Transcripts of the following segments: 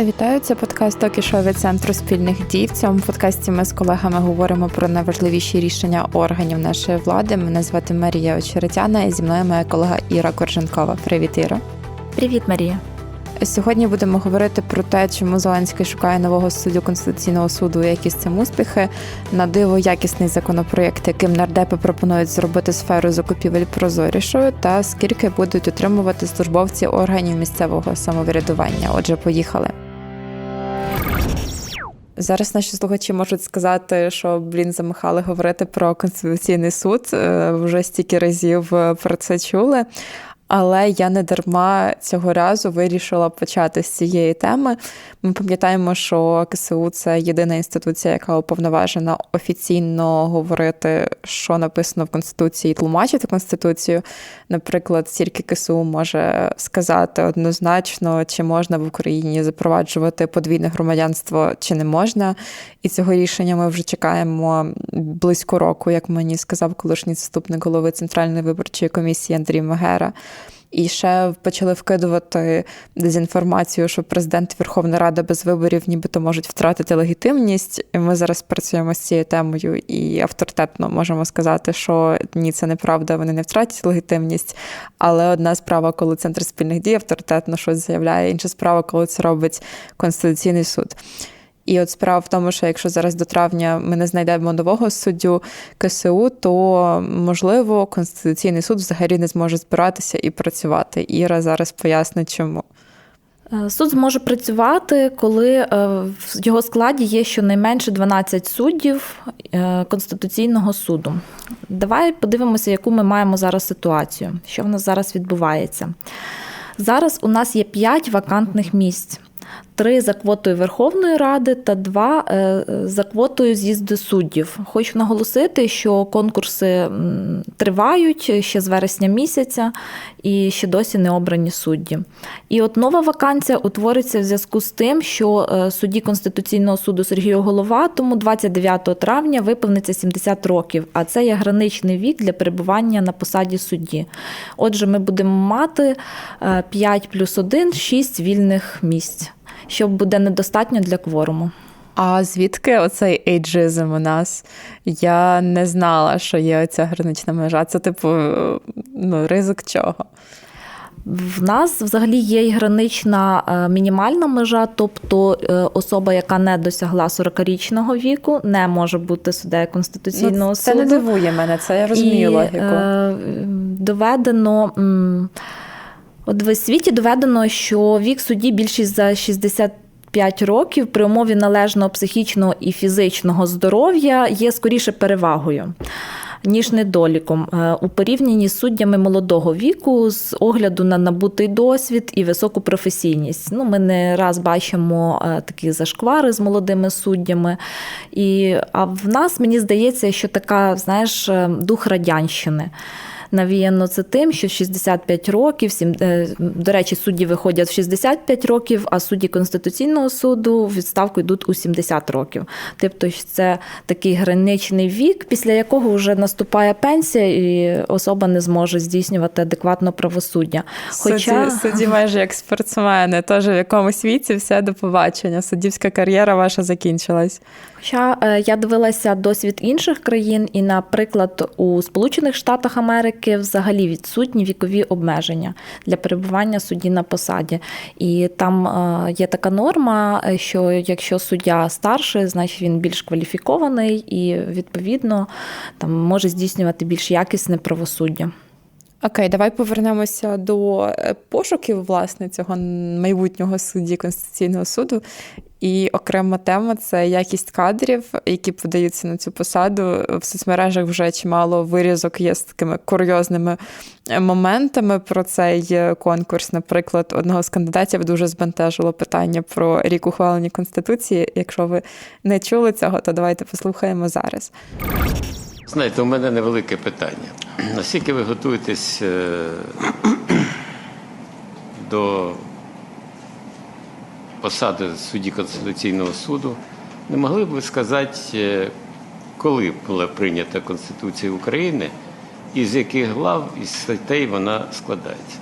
Вітаю, це подкаст Токішо від центру спільних дій. В цьому подкасті ми з колегами говоримо про найважливіші рішення органів нашої влади. Мене звати Марія Очеретяна і зі мною моя колега Іра Корженкова. Привіт, Іра. Привіт, Марія. Сьогодні будемо говорити про те, чому Зеленський шукає нового суддю Конституційного суду, і які з цим успіхи. На диво якісний законопроєкт, яким нардепи пропонують зробити сферу закупівель прозорішою, та скільки будуть отримувати службовці органів місцевого самоврядування. Отже, поїхали. Зараз наші слухачі можуть сказати, що блін замахали говорити про конституційний суд. Е, Вже стільки разів е, про це чули. Але я не дарма цього разу вирішила почати з цієї теми. Ми пам'ятаємо, що КСУ це єдина інституція, яка уповноважена офіційно говорити, що написано в Конституції, і тлумачити Конституцію. Наприклад, тільки КСУ може сказати однозначно, чи можна в Україні запроваджувати подвійне громадянство, чи не можна. І цього рішення ми вже чекаємо близько року, як мені сказав колишній заступник голови Центральної виборчої комісії Андрій Магера. І ще почали вкидувати дезінформацію, що президент Верховна Рада без виборів нібито можуть втратити легітимність. І Ми зараз працюємо з цією темою і авторитетно можемо сказати, що ні, це неправда, вони не втратять легітимність. Але одна справа, коли центр спільних дій авторитетно щось заявляє, інша справа, коли це робить Конституційний суд. І от справа в тому, що якщо зараз до травня ми не знайдемо нового суддю КСУ, то можливо Конституційний суд взагалі не зможе збиратися і працювати. Іра зараз пояснить, чому. Е, Суд зможе працювати, коли е, в його складі є щонайменше 12 суддів е, Конституційного суду. Давай подивимося, яку ми маємо зараз ситуацію, що в нас зараз відбувається. Зараз у нас є 5 вакантних місць. Три за квотою Верховної Ради та два е, за квотою з'їзду суддів. Хочу наголосити, що конкурси тривають ще з вересня місяця і ще досі не обрані судді. І от нова вакансія утвориться в зв'язку з тим, що е, судді Конституційного суду Сергію Головатому 29 травня виповниться 70 років, а це є граничний вік для перебування на посаді судді. Отже, ми будемо мати е, 5 плюс 1 – 6 вільних місць що буде недостатньо для кворуму. А звідки оцей ейджизм у нас? Я не знала, що є оця гранична межа. Це, типу, ну, ризик чого? В нас взагалі є і гранична е, мінімальна межа, тобто е, особа, яка не досягла 40-річного віку, не може бути суддею Конституційного ну, це суду. не дивує мене, це я розумію і, логіку. Е, доведено. От в світі доведено, що вік судді більшість за 65 років при умові належного психічного і фізичного здоров'я є скоріше перевагою. Ніж недоліком у порівнянні з суддями молодого віку з огляду на набутий досвід і високу професійність. Ну, ми не раз бачимо такі зашквари з молодими суддями. І, А в нас мені здається, що така, знаєш, дух радянщини навіяно це тим, що 65 років, до речі, судді виходять в 65 років, а судді Конституційного суду в відставку йдуть у 70 років. Тобто це такий граничний вік, після якого вже наступає пенсія, і особа не зможе здійснювати адекватно правосуддя. Хоча судді, судді майже як спортсмени, теж в якомусь віці все до побачення. Суддівська кар'єра ваша закінчилась. Хоча я дивилася досвід інших країн, і, наприклад, у Сполучених Штатах Америки взагалі відсутні вікові обмеження для перебування судді на посаді. І там є така норма, що якщо суддя старший, значить він більш кваліфікований і відповідно там може здійснювати більш якісне правосуддя. Окей, давай повернемося до пошуків власне цього майбутнього судді Конституційного суду. І окрема тема це якість кадрів, які подаються на цю посаду. В соцмережах вже чимало вирізок є з такими курйозними моментами про цей конкурс. Наприклад, одного з кандидатів дуже збентежило питання про рік ухвалення Конституції. Якщо ви не чули цього, то давайте послухаємо зараз. Знаєте, у мене невелике питання. Наскільки ви готуєтесь до посади судді Конституційного суду, не могли б ви сказати, коли була прийнята Конституція України і з яких глав і статей вона складається?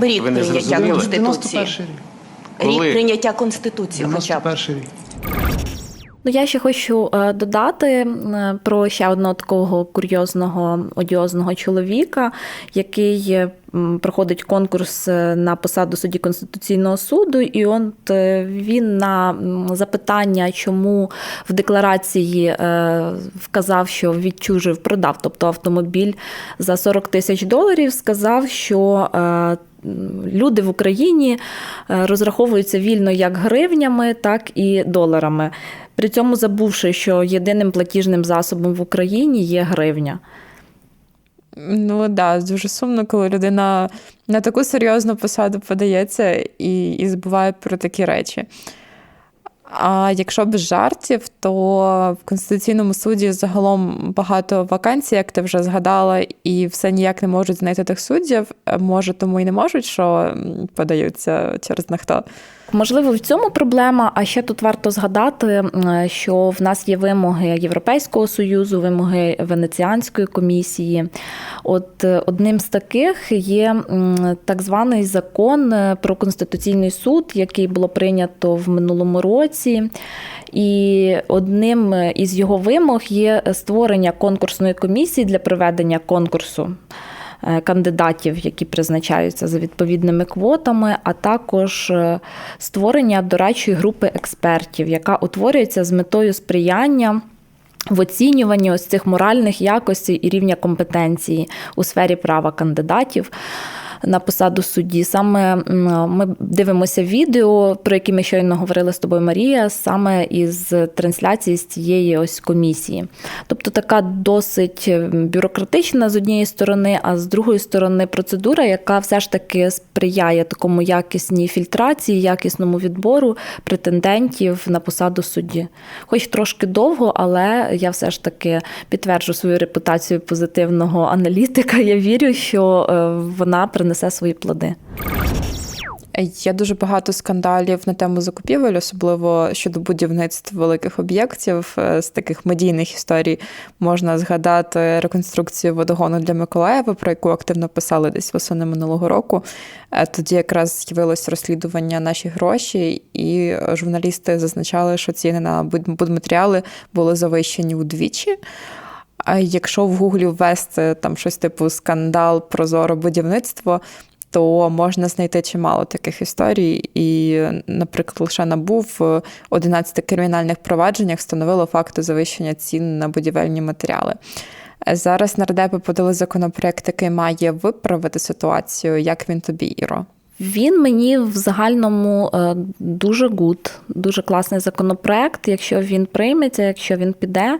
Ви Рік не прийняття? Конституції. рік. Коли? Рік прийняття Конституції хоча б. 91 рік. Ну, я ще хочу е, додати е, про ще одного такого курйозного одіозного чоловіка, який е, проходить конкурс на посаду судді Конституційного суду, і от він на запитання, чому в декларації вказав, що відчужив, продав, тобто автомобіль за 40 тисяч доларів, сказав, що. Люди в Україні розраховуються вільно як гривнями, так і доларами. При цьому забувши, що єдиним платіжним засобом в Україні є гривня. Ну да, дуже сумно, коли людина на таку серйозну посаду подається і, і забуває про такі речі. А якщо без жартів, то в Конституційному суді загалом багато вакансій, як ти вже згадала, і все ніяк не можуть знайти тих суддів. Може, тому і не можуть, що подаються через нахто. Можливо, в цьому проблема, а ще тут варто згадати, що в нас є вимоги Європейського союзу, вимоги Венеціанської комісії. От е, одним з таких є так званий закон е, про конституційний суд, який було прийнято в минулому році. І одним із його вимог є створення конкурсної комісії для проведення конкурсу е, кандидатів, які призначаються за відповідними квотами, а також е, створення дорадчої групи експертів, яка утворюється з метою сприяння. В оцінюванні ось цих моральних якостей і рівня компетенції у сфері права кандидатів на посаду судді. Саме ми дивимося відео, про яке ми щойно говорили з тобою, Марія, саме із трансляції з цієї ось комісії. Тобто така досить бюрократична з однієї сторони, а з другої сторони процедура, яка все ж таки сприяє такому якісній фільтрації, якісному відбору претендентів на посаду судді. Хоч трошки довго, але я все ж таки підтверджу свою репутацію позитивного аналітика. Я вірю, що е, вона принесе свої плоди. Є дуже багато скандалів на тему закупівель, особливо щодо будівництва великих об'єктів. Е, З таких медійних історій можна згадати реконструкцію водогону для Миколаєва, про яку активно писали десь восени минулого року. Е, Тоді якраз з'явилось розслідування наші гроші, і журналісти зазначали, що ціни на буд- будматеріали були завищені удвічі. А якщо в Гуглі ввести там щось типу скандал, прозоро будівництво, то можна знайти чимало таких історій. І, наприклад, лише НАБУ в 11 кримінальних провадженнях встановило факти завищення цін на будівельні матеріали. Зараз нардепи подали законопроект, який має виправити ситуацію. Як він тобі, Іро? Він мені в загальному е, дуже гуд, дуже класний законопроект. Якщо він прийметься, якщо він піде.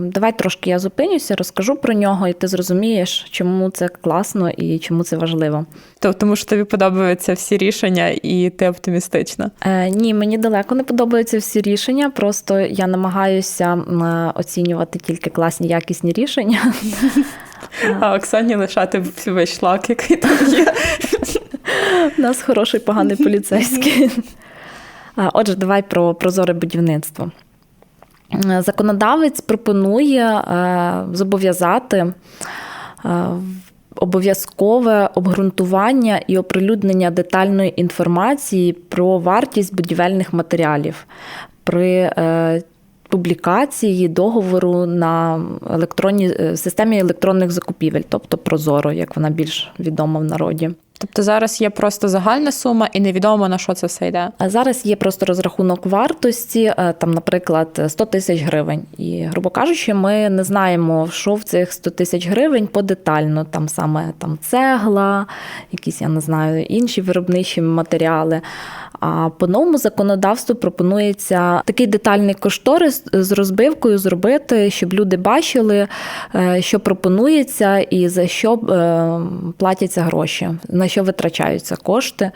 Давай трошки я зупинюся, розкажу про нього, і ти зрозумієш, чому це класно і чому це важливо. То- Тому що тобі подобаються всі рішення, і ти оптимістична. Е, Ні, мені далеко не подобаються всі рішення. Просто я намагаюся е, оцінювати тільки класні якісні рішення. А Оксані лишати весь шлак, який там є. У нас хороший поганий поліцейський. Отже, давай про прозоре будівництво. Е, Законодавець пропонує е, зобов'язати е, обов'язкове обґрунтування і оприлюднення детальної інформації про вартість будівельних матеріалів при публікації договору на електронній системі електронних закупівель, тобто Прозоро, як вона більш відома в народі. Тобто зараз є просто загальна сума, і невідомо на що це все йде. А зараз є просто розрахунок вартості, е, там, наприклад, 100 тисяч гривень. І, грубо кажучи, ми не знаємо, що в цих 100 тисяч гривень подетально. Там саме там цегла, якісь, я не знаю, інші виробничі матеріали. А по новому законодавству пропонується такий детальний кошторис з розбивкою зробити, щоб люди бачили, е, що пропонується і за що е, платяться гроші, на що витрачаються кошти.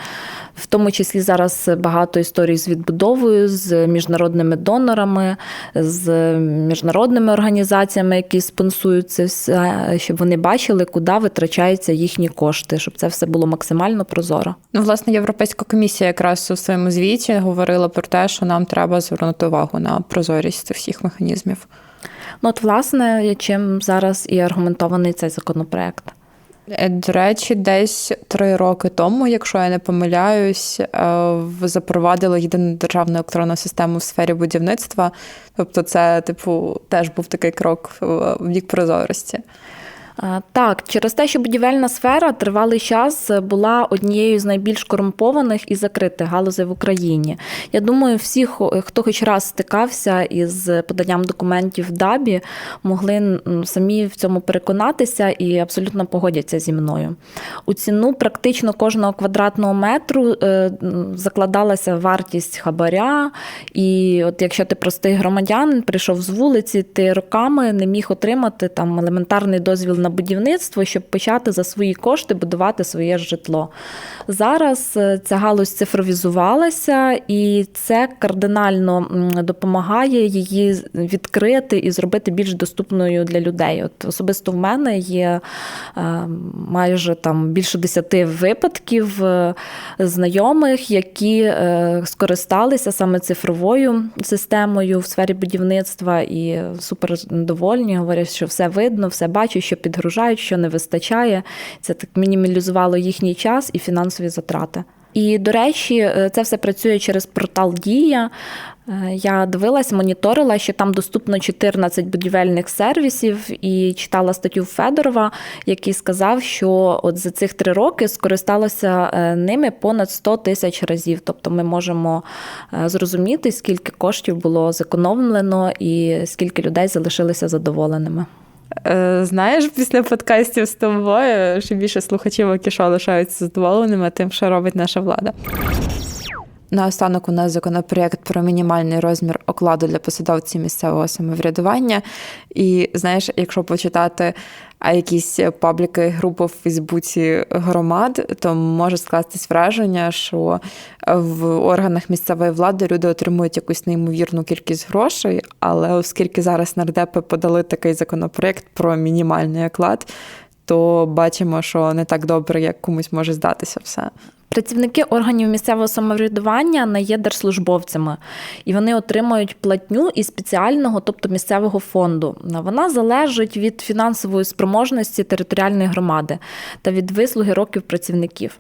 В тому числі зараз багато історій з відбудовою, з міжнародними донорами, з міжнародними організаціями, які спонсують це все, щоб вони бачили, куди витрачаються їхні кошти, щоб це все було максимально прозоро. Ну, власне, Європейська комісія якраз у своєму звіті говорила про те, що нам треба звернути увагу на прозорість цих всіх механізмів. Ну, от, власне, чим зараз і аргументований цей законопроект. Е, До речі, десь три роки тому, якщо я не помиляюсь, е, запровадили єдину державну електронну систему в сфері будівництва. Тобто, це, типу, теж був такий крок в в бік прозорості. Так, через те, що будівельна сфера тривалий час була однією з найбільш корумпованих і закритих галузей в Україні. Я думаю, всі, хто хоч раз стикався із поданням документів в ДАБі, могли самі в цьому переконатися і абсолютно погодяться зі мною. У ціну практично кожного квадратного метру е, закладалася вартість хабаря. І от якщо ти простий громадянин, прийшов з вулиці, ти роками не міг отримати там елементарний дозвіл на будівництво, щоб почати за свої кошти будувати своє житло. Зараз е, ця галузь цифровізувалася, і це кардинально допомагає її відкрити і зробити більш доступною для людей. От особисто в мене є е, майже там більше десяти випадків е, знайомих, які скористалися саме цифровою системою в сфері будівництва і супер довольні. Говорять, що все видно, все бачать, що підгружають, що не вистачає. Це так мінімалізувало їхній час і фінансові затрати. І, до речі, е, це все працює через портал Дія. Е, Я дивилась, моніторила, що там доступно 14 будівельних сервісів, і читала статтю Федорова, який сказав, що от за цих три роки скористалося е, ними понад 100 тисяч разів. Тобто ми можемо зрозуміти, скільки коштів було зекономлено і скільки людей залишилися задоволеними. Е, Знаєш, після подкастів з тобою ще більше слухачів Окішо лишаються задоволеними тим, що робить наша влада. Наостанок у нас законопроєкт про мінімальний розмір окладу для посадовців місцевого самоврядування. І знаєш, якщо почитати якісь пабліки, групи в Фейсбуці громад, то може скластись враження, що в органах місцевої влади люди отримують якусь неймовірну кількість грошей, але оскільки зараз нардепи подали такий законопроєкт про мінімальний оклад, то бачимо, що не так добре, як комусь може здатися все. Працівники органів місцевого самоврядування не є держслужбовцями, і вони отримують платню із спеціального, тобто місцевого фонду. Вона залежить від фінансової спроможності територіальної громади та від вислуги років працівників.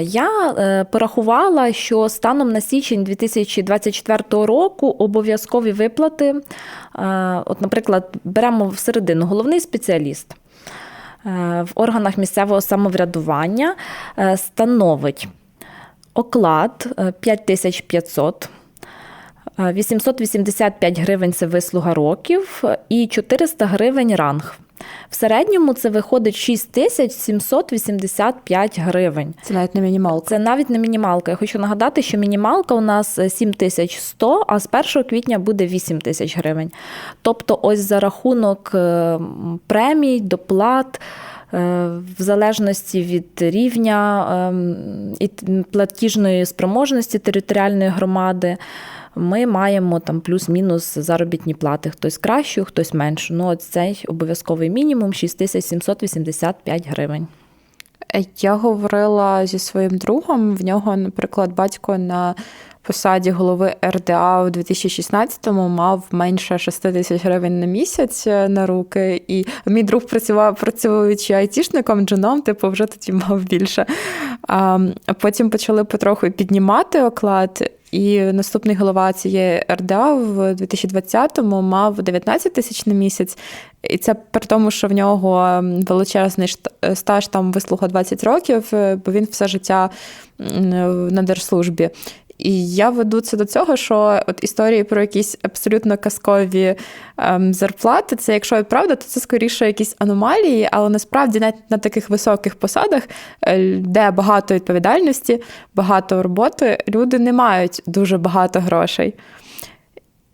Я е, порахувала, що станом на січень 2024 року обов'язкові виплати, е, от, наприклад, беремо в середину головний спеціаліст. Е, в органах місцевого самоврядування е, становить оклад е, 5500, е, 885 гривень це вислуга років і 400 гривень ранг. В середньому це виходить 6785 гривень. Це навіть не мінімалка. Це навіть не мінімалка. Я хочу нагадати, що мінімалка у нас 7100, а з 1 квітня буде 8 тисяч гривень. Тобто, ось за рахунок е, премій, доплат. е, В залежності від рівня ем, і платіжної спроможності територіальної громади, ми маємо там плюс-мінус заробітні плати. Хтось кращу, хтось меншу. Ну, от цей обов'язковий мінімум 6785 гривень. Я говорила зі своїм другом. В нього, наприклад, батько на посаді голови РДА у 2016-му мав менше 6 тисяч гривень на місяць е, на руки. І мій друг працював працюючи айтішником, джуном, типу, вже тоді мав більше. А потім почали потроху піднімати оклад. І наступний голова цієї РДА в 2020-му мав 19 тисяч на місяць. І це при тому, що в нього величезний шт- стаж там вислуга 20 років, е, бо він все життя на держслужбі. І я веду це до цього, що от історії про якісь абсолютно казкові ем, зарплати, це якщо і правда, то це скоріше якісь аномалії, але насправді навіть на таких високих посадах, е, де багато відповідальності, багато роботи, люди не мають дуже багато грошей.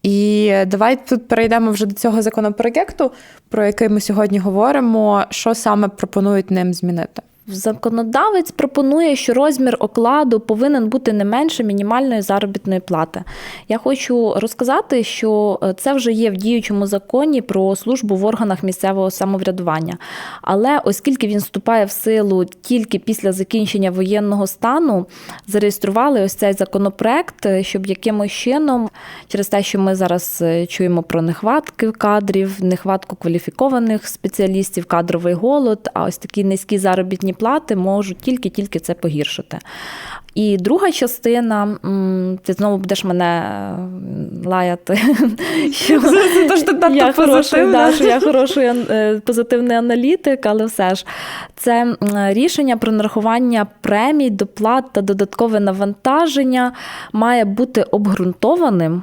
І давай тут перейдемо вже до цього законопроєкту, про який ми сьогодні говоримо, що саме пропонують ним змінити. Законодавець пропонує, що розмір окладу повинен бути не менше мінімальної заробітної плати. Я хочу розказати, що е, це вже є в діючому законі про службу в органах місцевого самоврядування. Але оскільки він вступає в силу тільки після закінчення воєнного стану, зареєстрували ось цей законопроект, е, щоб якимось чином, через те, що ми зараз е, чуємо про нехватки кадрів, нехватку кваліфікованих спеціалістів, кадровий голод, а ось такі низькі заробітні плати можуть тільки-тільки це погіршити. І друга частина, ти знову будеш мене е, лаяти, що хороший, я хороший е, позитивний аналітик, але все ж це рішення про нарахування премій, доплат та додаткове навантаження має бути обґрунтованим.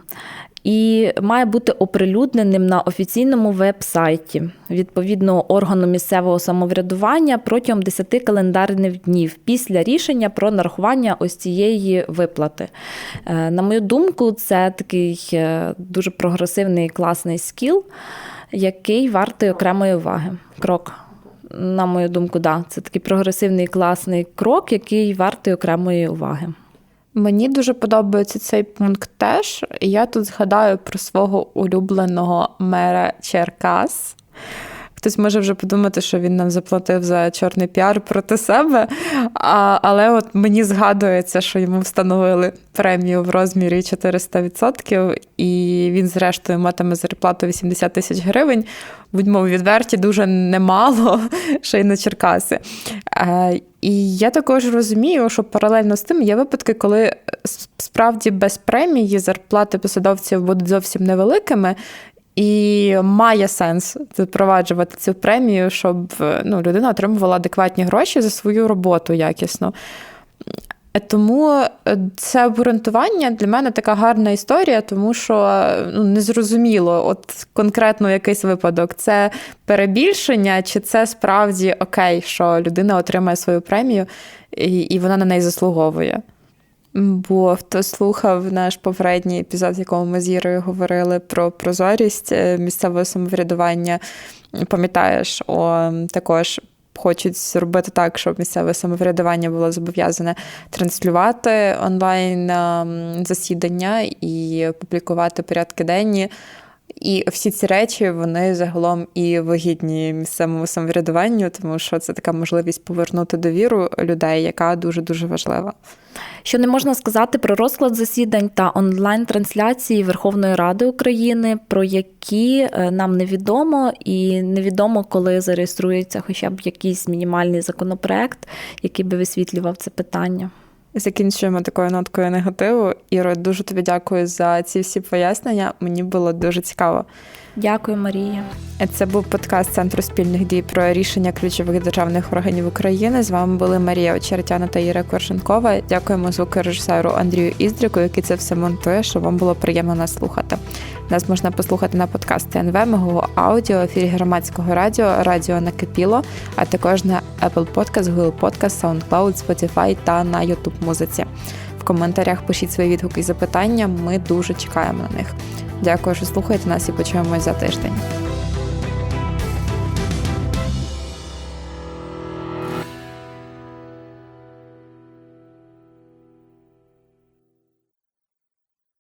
І має бути оприлюдненим на офіційному веб-сайті відповідного органу місцевого самоврядування протягом 10 календарних днів після рішення про нарахування ось цієї виплати. Е, На мою думку, це такий е, дуже прогресивний класний скіл, який вартий окремої уваги. Крок. На мою думку, да, це такий прогресивний класний крок, який вартий окремої уваги. Мені дуже подобається цей пункт теж. Я тут згадаю про свого улюбленого мера Черкас. Хтось може вже подумати, що він нам заплатив за чорний піар проти себе. А, але от мені згадується, що йому встановили премію в розмірі 400%, і він, зрештою, матиме зарплату 80 тисяч гривень. Будьмо відверті, дуже немало, ще й на Черкаси. Е, і я також розумію, що паралельно з тим є випадки, коли справді без премії зарплати посадовців будуть зовсім невеликими. І має сенс запроваджувати цю премію, щоб е, ну, людина отримувала адекватні гроші за свою роботу якісно. Е, Тому е, це обґрунтування для мене така гарна історія, тому що ну, незрозуміло, от конкретно якийсь випадок, це перебільшення, чи це справді окей, що людина отримає свою премію і, і вона на неї заслуговує. Бо хто слухав наш попередній епізод, в якому ми з Ірою говорили про прозорість е, місцевого самоврядування, пам'ятаєш, о, також хочуть зробити так, щоб місцеве самоврядування було зобов'язане транслювати онлайн засідання і публікувати порядки денні. І всі ці речі вони загалом і вигідні місцевому самоврядуванню, тому що це така можливість повернути довіру людей, яка дуже дуже важлива. Що не можна сказати про розклад засідань та онлайн-трансляції Верховної Ради України, про які е, нам невідомо, і невідомо, коли зареєструється хоча б якийсь мінімальний законопроект, який би висвітлював це питання. Закінчуємо такою ноткою негативу. Іро, дуже тобі дякую за ці всі пояснення. Мені було дуже цікаво. Дякую, Марія. Це був подкаст Центру спільних дій про рішення ключових державних органів України. З вами були Марія Очеретяна та Іра Коршенкова. Дякуємо звукорежисеру Андрію Іздріку, який це все монтує, щоб вам було приємно нас слухати. Нас можна послухати на подкасті НВ, Мегово Аудіо, ефірі громадського радіо, радіо Накипіло, а також на Apple Podcast, Google Podcast, SoundCloud, Spotify та на YouTube музиці. В коментарях пишіть свої відгуки і запитання. Ми дуже чекаємо на них. Дякую, що слухаєте нас і почуємось за тиждень.